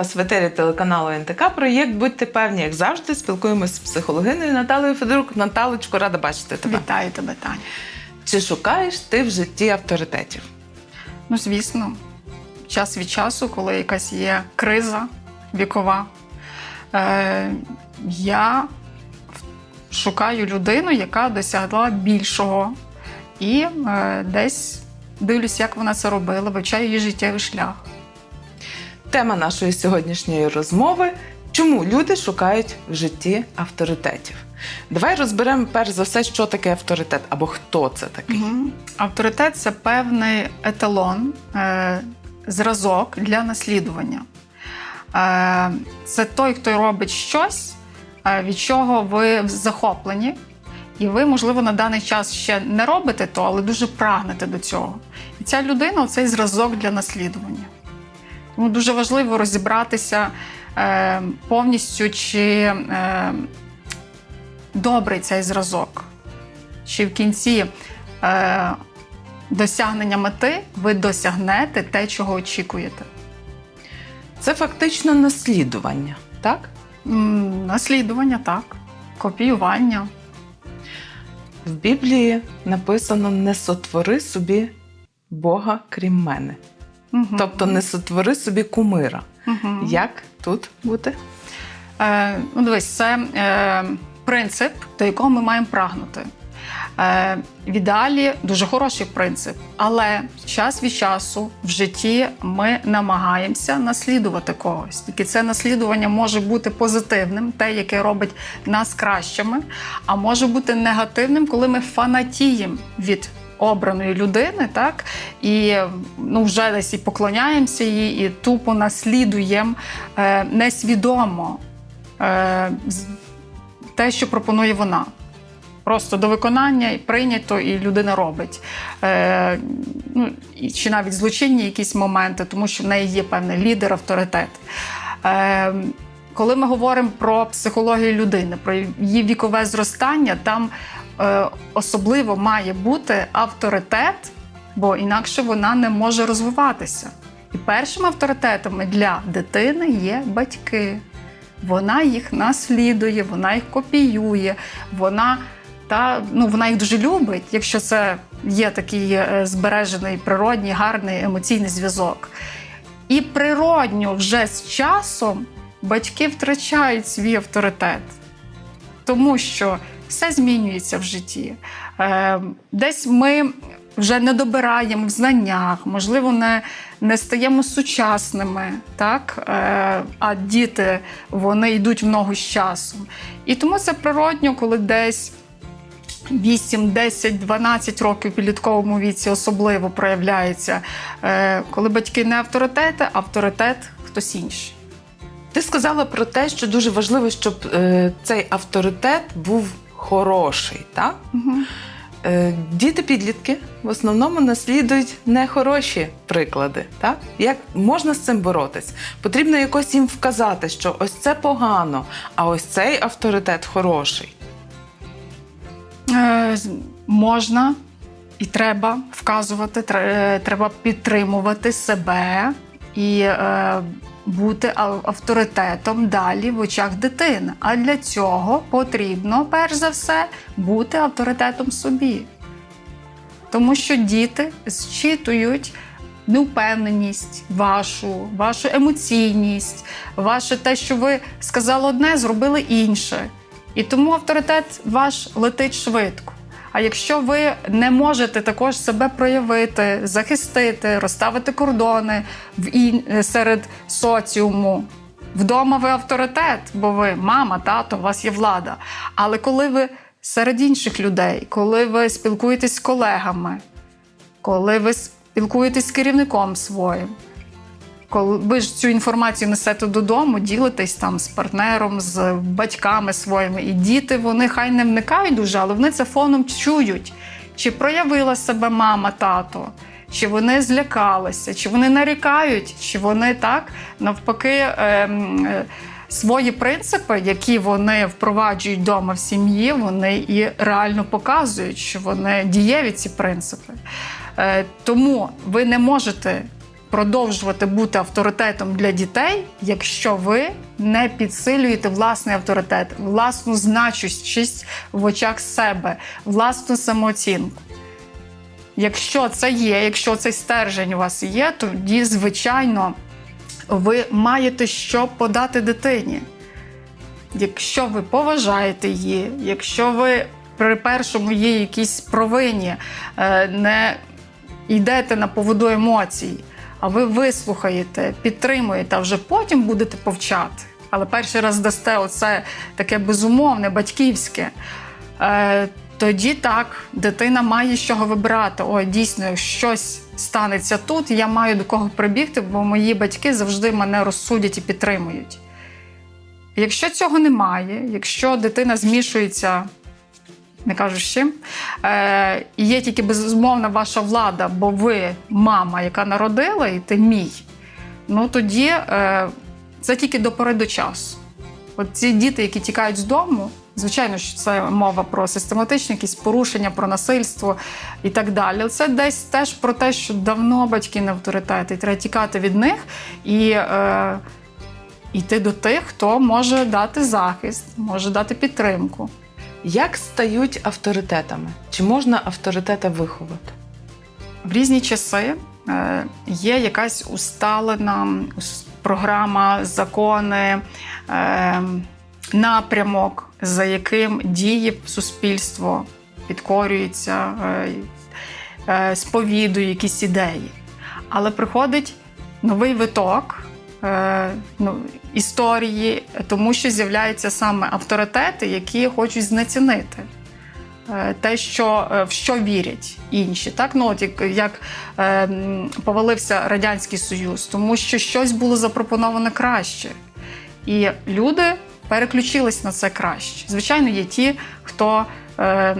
Вас в етері телеканалу НТК. Проєкт Будьте певні, як завжди, спілкуємося з психологиною Наталею Федорук. Наталочко, рада бачити тебе. Вітаю тебе, Таня. Чи шукаєш ти в житті авторитетів? Ну, звісно, час від часу, коли якась є криза вікова, е, я шукаю людину, яка досягла більшого. І е, десь дивлюсь, як вона це робила, вивчаю її життєвий шлях. Тема нашої сьогоднішньої розмови чому люди шукають в житті авторитетів? Давай розберемо перш за все, що таке авторитет або хто це такий. Мгм. Авторитет це певний еталон, е, зразок для наслідування. Е, це той, хто робить щось, е, від чого ви захоплені, і ви, можливо, на даний час ще не робите то, але дуже прагнете до цього. І ця людина цей зразок для наслідування. Тому дуже важливо розібратися е, повністю, чи е, добрий цей зразок, чи в кінці е, досягнення мети ви досягнете те, чого очікуєте. Це фактично наслідування, так? М, Наслідування, так, копіювання. В Біблії написано: не сотвори собі Бога крім мене. Мгм. Тобто не сотвори собі кумира. Мгм. Як тут бути? Е, ну, дивись, це е, принцип, до якого ми маємо прагнути. Е, в ідеалі дуже хороший принцип, але час від часу в житті ми намагаємося наслідувати когось. Тільки це наслідування може бути позитивним, те, яке робить нас кращими, а може бути негативним, коли ми фанатіємо від обраної людини, так і ну вже десь і поклоняємося їй, і тупо наслідуємо е, несвідомо е, те, що пропонує вона. Просто до виконання прийнято, і людина робить. Е, ну, чи навіть злочинні якісь моменти, тому що в неї є певний лідер, авторитет. Е, коли ми говоримо про психологію людини, про її вікове зростання, там особливо має бути авторитет, бо інакше вона не може розвиватися. І першими авторитетами для дитини є батьки. Вона їх наслідує, вона їх копіює, вона, та, ну, вона їх дуже любить, якщо це є такий е, збережений природній, гарний емоційний зв'язок. І природньо вже з часом батьки втрачають свій авторитет, тому що все змінюється в житті. Е, десь ми вже не добираємо в знаннях, можливо, не, не стаємо сучасними, так? Е, а діти вони йдуть в ногу з часом. І тому це природньо, коли десь 8, 10, 12 років в підлітковому віці особливо проявляється, е, коли батьки не авторитети, авторитет хтось інший. Ти сказала про те, що дуже важливо, щоб цей авторитет був хороший, так? Угу. Е, Діти-підлітки в основному наслідують нехороші приклади. Так? Як можна з цим боротись? Потрібно якось їм вказати, що ось це погано, а ось цей авторитет хороший. Е, можна і треба вказувати, е, треба підтримувати себе і е, бути авторитетом далі в очах дитини. А для цього потрібно, перш за все, бути авторитетом собі. Тому що діти зчитують неупевненість вашу, вашу емоційність, ваше те, що ви сказали одне, зробили інше. І тому авторитет ваш летить швидко. А якщо ви не можете також себе проявити, захистити, розставити кордони в ін... серед соціуму, вдома ви авторитет, бо ви мама, тато, у вас є влада. Але коли ви серед інших людей, коли ви спілкуєтесь з колегами, коли ви спілкуєтесь з керівником своїм, коли ви ж цю інформацію несете додому, ділитесь там з партнером, з батьками своїми, і діти вони хай не вникають дуже, але вони це фоном чують. Чи проявила себе мама, тато, чи вони злякалися, чи вони нарікають, чи вони так навпаки. ем, е, Свої принципи, які вони впроваджують вдома в сім'ї, вони і реально показують, що вони дієві ці принципи. Е, Тому ви не можете продовжувати бути авторитетом для дітей, якщо ви не підсилюєте власний авторитет, власну значущість в очах себе, власну самооцінку. Якщо це є, якщо цей стержень у вас є, тоді, звичайно, ви маєте що подати дитині. Якщо ви поважаєте її, якщо ви при першому є якісь провині, е, не йдете на поводу емоцій, а ви вислухаєте, підтримуєте, а вже потім будете повчати. Але перший раз дасте оце таке безумовне, батьківське. Е, Тоді так, дитина має з чого вибирати. Ой, дійсно, щось станеться тут, я маю до кого прибігти, бо мої батьки завжди мене розсудять і підтримують. Якщо цього немає, якщо дитина змішується, не кажу з чим, е, є тільки безумовна ваша влада, бо ви мама, яка народила, і ти мій, ну тоді е, це тільки до пори до часу. От ці діти, які тікають з дому, звичайно, що це мова про систематичні якісь порушення, про насильство і так далі. Це десь теж про те, що давно батьки не авторитети, і треба тікати від них і е, йти до тих, хто може дати захист, може дати підтримку. Як стають авторитетами? Чи можна авторитета виховати? В різні часи е, є якась усталена програма, закони, е, напрямок, за яким діє суспільство, підкорюється, е, сповідує якісь ідеї. Але приходить новий виток ну, історії, тому що з'являються саме авторитети, які хочуть знецінити е, те, що, е, в що вірять інші. Так? Ну, от як, як е, повалився Радянський Союз, тому що щось було запропоноване краще. І люди переключились на це краще. Звичайно, є ті, хто е,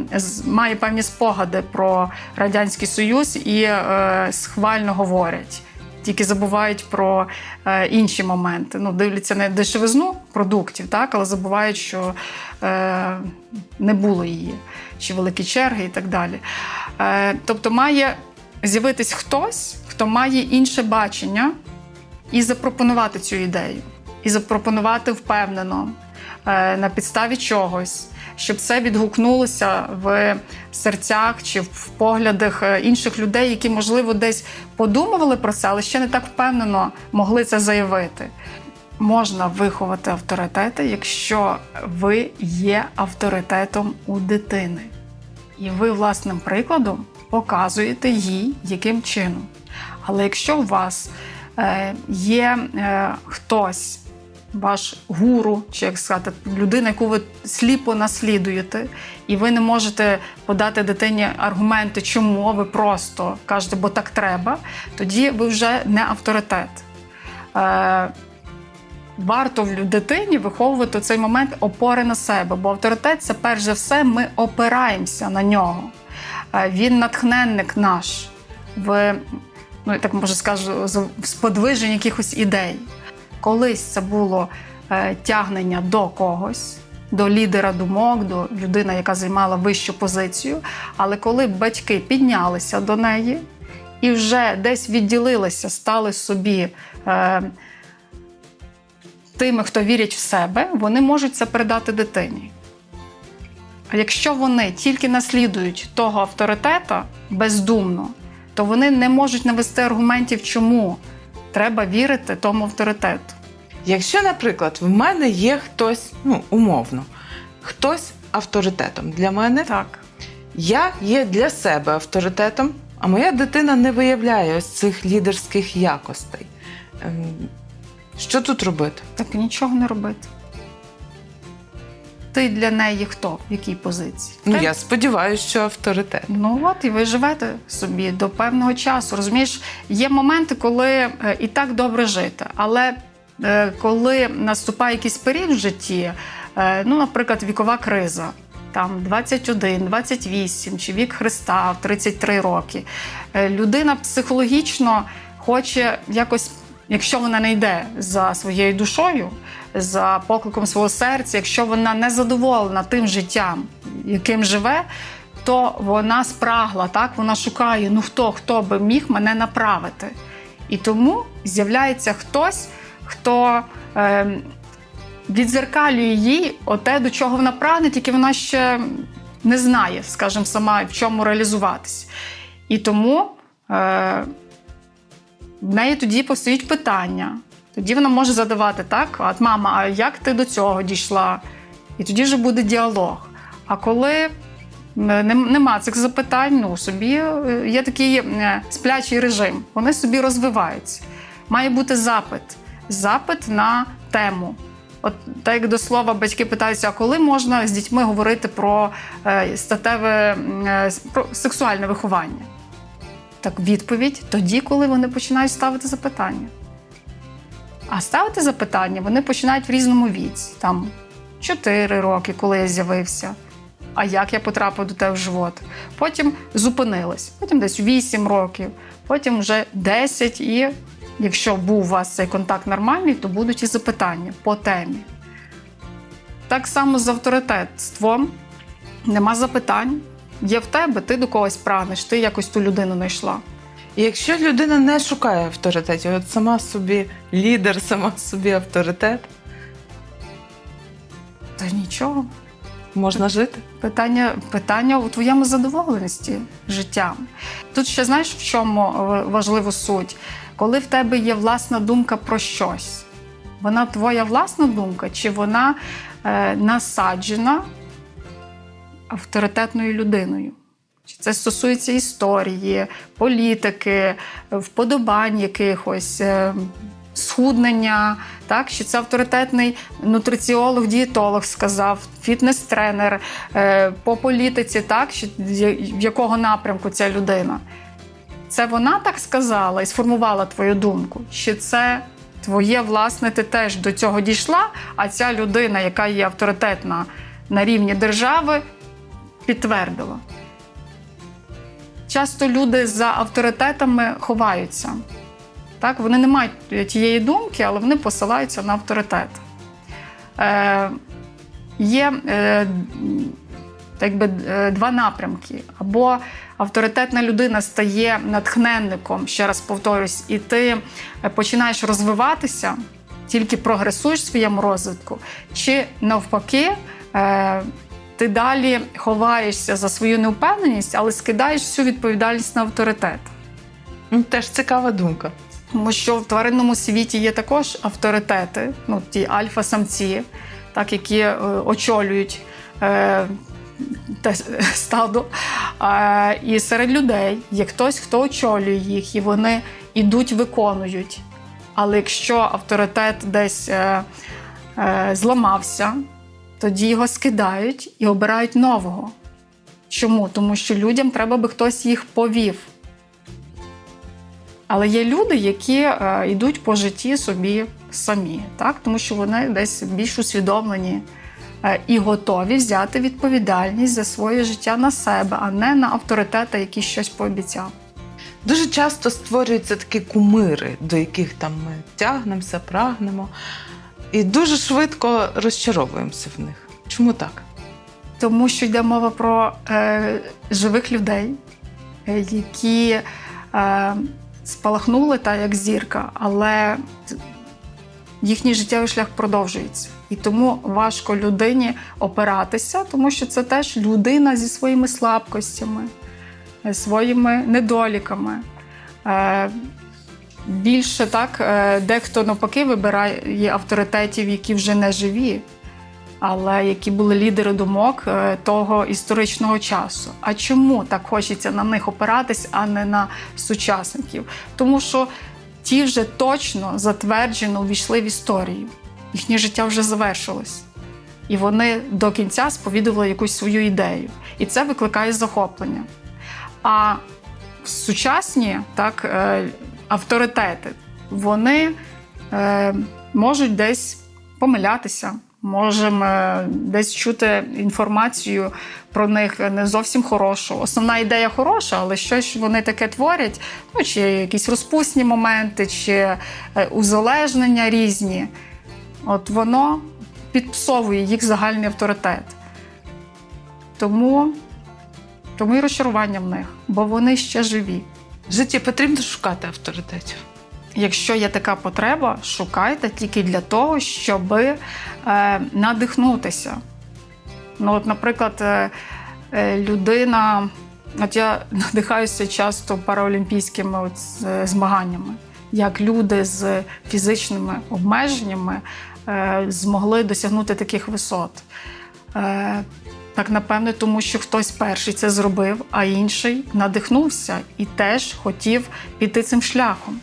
має певні спогади про Радянський Союз і е, схвально говорять. Тільки забувають про е, інші моменти. Ну, дивляться на дешевизну продуктів, так, але забувають, що е, не було її, чи великі черги і так далі. Е, тобто має з'явитись хтось, хто має інше бачення і запропонувати цю ідею, і запропонувати впевнено е, на підставі чогось, щоб це відгукнулося в серцях чи в поглядах е, інших людей, які, можливо, десь подумували про це, але ще не так впевнено могли це заявити. Можна виховати авторитети, якщо ви є авторитетом у дитини. І ви власним прикладом показуєте їй, яким чином. Але якщо у вас е, є е, хтось, ваш гуру, чи як сказати, людина, яку ви сліпо наслідуєте, і ви не можете подати дитині аргументи, чому ви просто кажете, бо так треба, тоді ви вже не авторитет. Е, Варто в дитині виховувати цей момент опори на себе, бо авторитет це перш за все ми опираємося на нього. Е, Він натхненник наш в, ну так може скажу, в сподвиженні якихось ідей. Колись це було е, тягнення до когось, до лідера думок, до людини, яка займала вищу позицію. Але коли батьки піднялися до неї і вже десь відділилися, стали собі. Е, тими, хто вірять в себе, вони можуть це передати дитині. А якщо вони тільки наслідують того авторитета бездумно, то вони не можуть навести аргументів, чому треба вірити тому авторитету. Якщо, наприклад, в мене є хтось, ну умовно, хтось авторитетом для мене, Так. я є для себе авторитетом, а моя дитина не виявляє ось цих лідерських якостей. Ем, Що тут робити? Так нічого не робити. Ти для неї хто? В якій позиції? Ну, Ти- я сподіваюся, що авторитет. Ну от і ви живете собі до певного часу. Розумієш, є моменти, коли е, і так добре жити, але е, коли наступає якийсь період в житті, е, ну, наприклад, вікова криза. Там 21, 28 чи вік Христа в 33 роки. Людина психологічно хоче якось, якщо вона не йде за своєю душою, за покликом свого серця, якщо вона не задоволена тим життям, яким живе, то вона спрагла, так вона шукає, ну хто, хто би міг мене направити. І тому з'являється хтось, хто е, відзеркалює їй оте, до чого вона прагне, тільки вона ще не знає, скажімо, сама в чому реалізуватись. І тому е, в неї тоді постають питання. Тоді вона може задавати так: от мама, а як ти до цього дійшла? І тоді вже буде діалог. А коли нема цих запитань, ну собі е, є такий е, сплячий режим, вони собі розвиваються. Має бути запит, запит на тему. От так як до слова, батьки питаються, а коли можна з дітьми говорити про е, статеве про сексуальне виховання? Так відповідь тоді, коли вони починають ставити запитання. А ставити запитання вони починають в різному віці. Там 4 роки, коли я з'явився. А як я потрапив до тебе в живот? Потім зупинилась, потім десь 8 років, потім вже 10 і якщо був у вас цей контакт нормальний, то будуть і запитання по темі. Так само з авторитетством. Нема запитань. Є в тебе, ти до когось прагнеш, ти якось ту людину знайшла. Якщо людина не шукає авторитетів, от сама собі лідер, сама собі авторитет, Та нічого. можна жити. Питання, питання у твоєму задоволеності життям. Тут ще знаєш, в чому важливу суть? Коли в тебе є власна думка про щось, вона твоя власна думка, чи вона е, насаджена авторитетною людиною? Чи це стосується історії, політики, вподобань якихось, е, схуднення, так? Чи це авторитетний нутриціолог, дієтолог сказав, фітнес-тренер е, по політиці, так? В якого напрямку ця людина? Це вона так сказала і сформувала твою думку? Чи це твоє власне, ти теж до цього дійшла, а ця людина, яка є авторитетна на рівні держави, підтвердила? Часто люди за авторитетами ховаються. Так? Вони не мають тієї думки, але вони посилаються на авторитет. Е, є е, так би, е, два напрямки. Або авторитетна людина стає натхненником, ще раз повторюсь, і ти е, починаєш розвиватися, тільки прогресуєш в своєму розвитку, чи навпаки. Е, ти далі ховаєшся за свою невпевненість, але скидаєш всю відповідальність на авторитет. Ну, Теж цікава думка. Тому що в тваринному світі є також авторитети, ну ті альфа-самці, так, які е, очолюють е, те стадо. А, і серед людей є хтось, хто очолює їх, і вони ідуть, виконують. Але якщо авторитет десь е, е, зламався, тоді його скидають і обирають нового. Чому? Тому що людям треба би хтось їх повів. Але є люди, які е, йдуть по житті собі самі, так? тому що вони десь більш усвідомлені е, і готові взяти відповідальність за своє життя на себе, а не на авторитета, який щось пообіцяв. Дуже часто створюються такі кумири, до яких там ми тягнемося, прагнемо, і дуже швидко розчаровуємося в них. Чому так? Тому що йде мова про е, живих людей, е, які е, спалахнули та як зірка, але їхній життєвий шлях продовжується. І тому важко людині опиратися, тому що це теж людина зі своїми слабкостями, е, своїми недоліками. Е, Більше так, е, дехто навпаки вибирає авторитетів, які вже не живі, але які були лідери думок е, того історичного часу. А чому так хочеться на них опиратись, а не на сучасників? Тому що ті вже точно затверджено увійшли в історію. Їхнє життя вже завершилось. І вони до кінця сповідували якусь свою ідею. І це викликає захоплення. А сучасні так, е, авторитети, вони е, можуть десь помилятися, можемо е, десь чути інформацію про них не зовсім хорошу. Основна ідея хороша, але щось вони таке творять, ну, чи якісь розпусні моменти, чи е, узалежнення різні. От воно підпсовує їх загальний авторитет. Тому, тому і розчарування в них, бо вони ще живі. В житті потрібно шукати авторитетів. якщо є така потреба, шукайте тільки для того, щоб е, надихнутися. Ну, от, наприклад, е, е, людина, от я надихаюся часто параолімпійськими от, з- змаганнями, як люди з фізичними обмеженнями е, змогли досягнути таких висот. Е, так, напевне, тому що хтось перший це зробив, а інший надихнувся і теж хотів піти цим шляхом.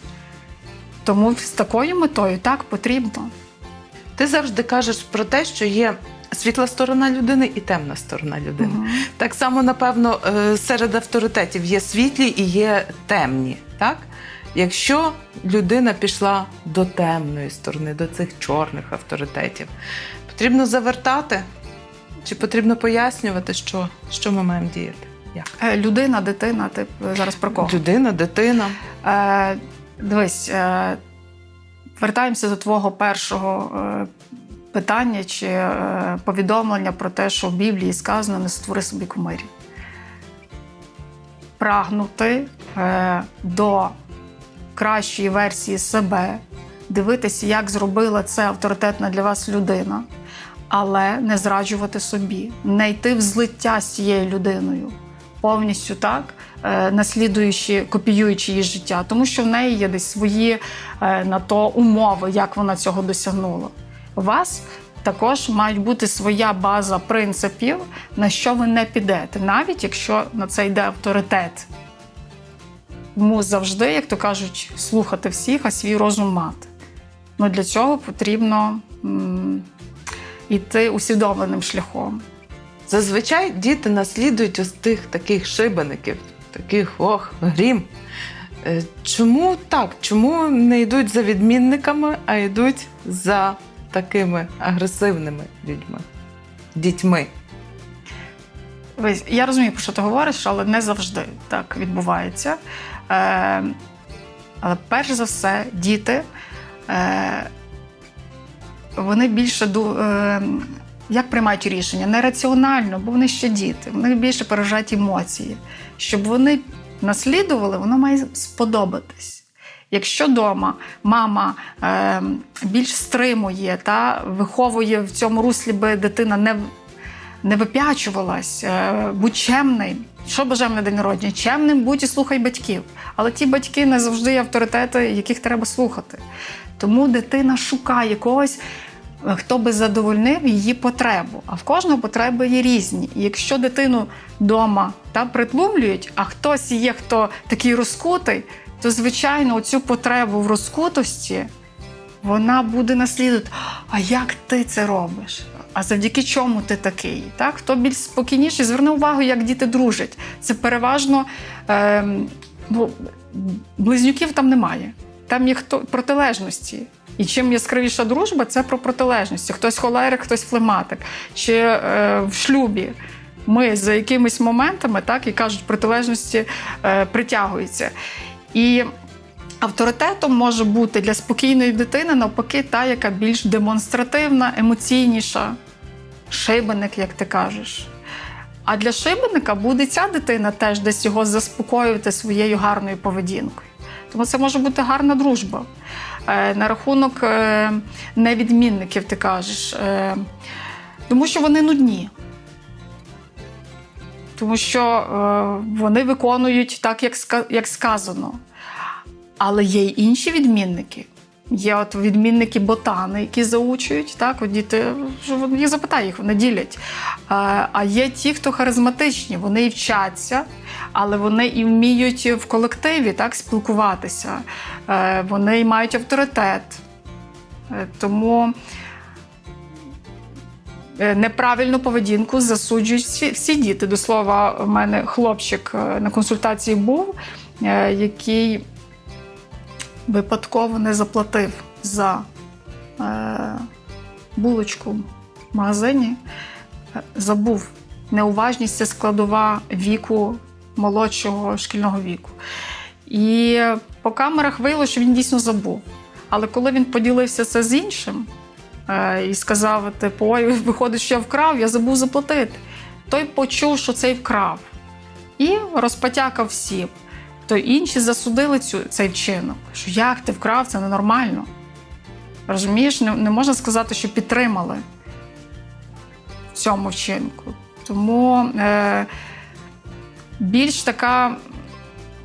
Тому з такою метою так потрібно. Ти завжди кажеш про те, що є світла сторона людини і темна сторона людини. Мгм. Так само, напевно, е, серед авторитетів є світлі і є темні. Так? Якщо людина пішла до темної сторони, до цих чорних авторитетів, потрібно завертати чи потрібно пояснювати, що, що ми маємо діяти? Як? Е, Людина, дитина, ти зараз про кого? Людина, дитина. Е, дивись, е, вертаємося до твого першого е, питання чи е, повідомлення про те, що в Біблії сказано не створи собі кумирів. Прагнути е, до кращої версії себе, дивитися, як зробила це авторитетна для вас людина, але не зраджувати собі, не йти в злиття з цією людиною повністю так, е, наслідуючи, копіюючи її життя, тому що в неї є десь свої е, на то умови, як вона цього досягнула. У вас також мають бути своя база принципів, на що ви не підете, навіть якщо на це йде авторитет. Тому завжди, як то кажуть, слухати всіх, а свій розум мати. Ну, для цього потрібно йти усвідомленим шляхом. Зазвичай діти наслідують ось тих таких шибеників, таких ох, грім. Е, Чому так? Чому не йдуть за відмінниками, а йдуть за такими агресивними людьми, дітьми? Я розумію, про що ти говориш, але не завжди так відбувається. Е, але перш за все, діти е, вони більше е, як приймають рішення? Не раціонально, бо вони ще діти. Вони більше пережать емоції. Щоб вони наслідували, воно має сподобатись. Якщо вдома мама е, більш стримує та виховує в цьому руслі, би дитина не, не вип'ячувалась, е, будь чемним. Що бажаємо на день народження? Чемним будь і слухай батьків. Але ті батьки не завжди є авторитети, яких треба слухати. Тому дитина шукає когось, хто би задовольнив її потребу. А в кожного потреби є різні. І якщо дитину вдома та притлумлюють, а хтось є, хто такий розкутий, то звичайно цю потребу в розкутості вона буде наслідувати. А як ти це робиш? А завдяки чому ти такий? Так? Хто більш спокійніший, зверни увагу, як діти дружать. Це переважно ем, ну, близнюків там немає. Там є хто протилежності. І чим яскравіша дружба, це про протилежності. Хтось холерик, хтось флематик. Чи е, в шлюбі ми за якимись моментами, так, і кажуть, протилежності е, притягуються. І авторитетом може бути для спокійної дитини навпаки та, яка більш демонстративна, емоційніша. Шибеник, як ти кажеш. А для шибеника буде ця дитина теж десь його заспокоювати своєю гарною поведінкою. Тому це може бути гарна дружба. Е, на рахунок е, невідмінників, ти кажеш. Е, тому що вони нудні. Тому що вони виконують так, як сказано. Але є й інші відмінники. Є от відмінники ботани, які заучують, так, от діти, вони- я їх, вони ділять. А, а є ті, хто харизматичні, вони і вчаться, але вони і вміють в колективі так, спілкуватися, Е, вони й мають авторитет. Е, Тому е, неправильну поведінку засуджують всі, діти. До слова, у мене хлопчик е, на консультації був, е, який випадково не заплатив за е, булочку в магазині, Е, забув. Неуважність це складова віку молодшого шкільного віку. І по камерах виявилося, що він дійсно забув. Але коли він поділився це з іншим е, і сказав: типу, ой, виходить, що я вкрав, я забув заплатити. Той почув, що цей вкрав, і розпотякав всім. То інші засудили цю, цей вчинок. Що як ти вкрав, це ненормально. Розумієш, не, не можна сказати, що підтримали в цьому вчинку. Тому е, більш така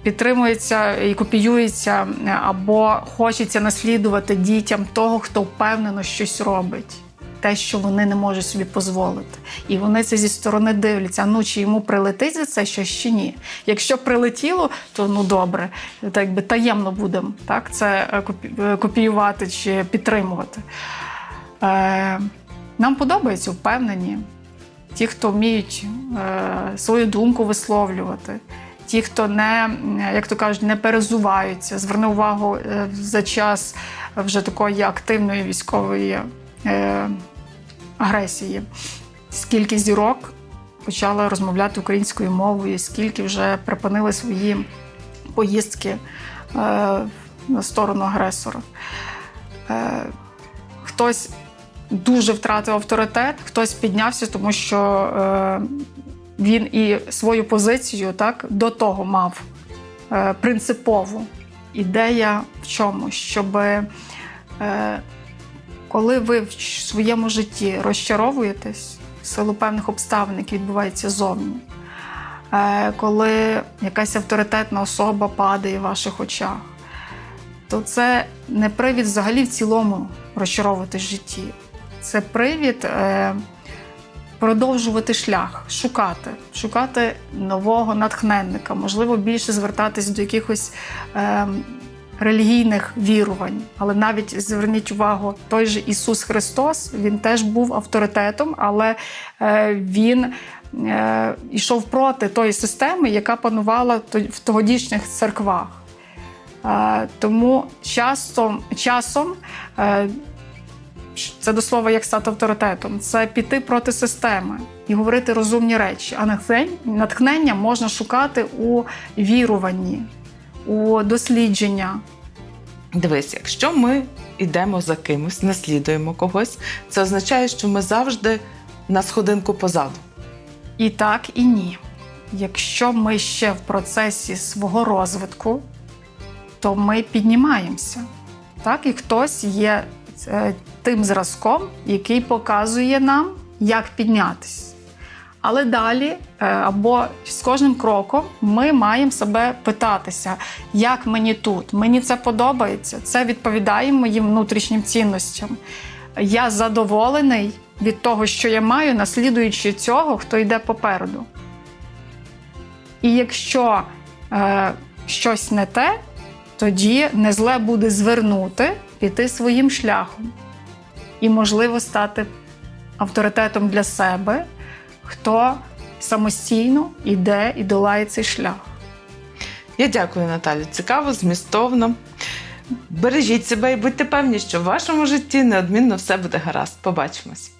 підтримується і копіюється, або хочеться наслідувати дітям того, хто впевнено щось робить. Те, що вони не можуть собі дозволити. І вони це зі сторони дивляться, ну чи йому прилетить за це щось чи ні. Якщо прилетіло, то ну добре, так якби таємно будемо так, це е, е, копіювати чи підтримувати. Е, нам подобається впевнені. Ті, хто вміють е, свою думку висловлювати, ті, хто не, як то кажуть, не перезуваються. Зверни увагу е, за час вже такої активної військової е, агресії. Скільки зірок почали розмовляти українською мовою, скільки вже припинили свої поїздки е, на сторону агресора. Е, хтось дуже втратив авторитет, хтось піднявся, тому що е, він і свою позицію так, до того мав принципову. Ідея в чому? Щоб коли ви в своєму житті розчаровуєтесь в силу певних обставин, які відбуваються зовні, е, коли якась авторитетна особа падає в ваших очах, то це не привід взагалі в цілому розчаровуватись в житті. Це привід е, продовжувати шлях, шукати, шукати нового натхненника, можливо, більше звертатись до якихось е, релігійних вірувань. Але навіть зверніть увагу, той же Ісус Христос він теж був авторитетом, але е, він е, йшов проти тої системи, яка панувала в тогодішніх церквах. Е, Тому часом е, це до слова як стати авторитетом, це піти проти системи і говорити розумні речі. А натхнення можна шукати у віруванні, у дослідження. Дивись, якщо ми йдемо за кимось, наслідуємо когось, це означає, що ми завжди на сходинку позаду. І так, і ні. Якщо ми ще в процесі свого розвитку, то ми піднімаємося. Так, і хтось є е, тим зразком, який показує нам, як піднятися. Але далі, е, або з кожним кроком, ми маємо себе питатися, як мені тут, мені це подобається, це відповідає моїм внутрішнім цінностям. Я задоволений від того, що я маю, наслідуючи цього, хто йде попереду. І якщо е, щось не те, тоді не зле буде звернути, піти своїм шляхом і, можливо, стати авторитетом для себе, хто самостійно йде і долає цей шлях. Я дякую, Наталі. Цікаво, змістовно. Бережіть себе і будьте певні, що в вашому житті неодмінно все буде гаразд. Побачимось.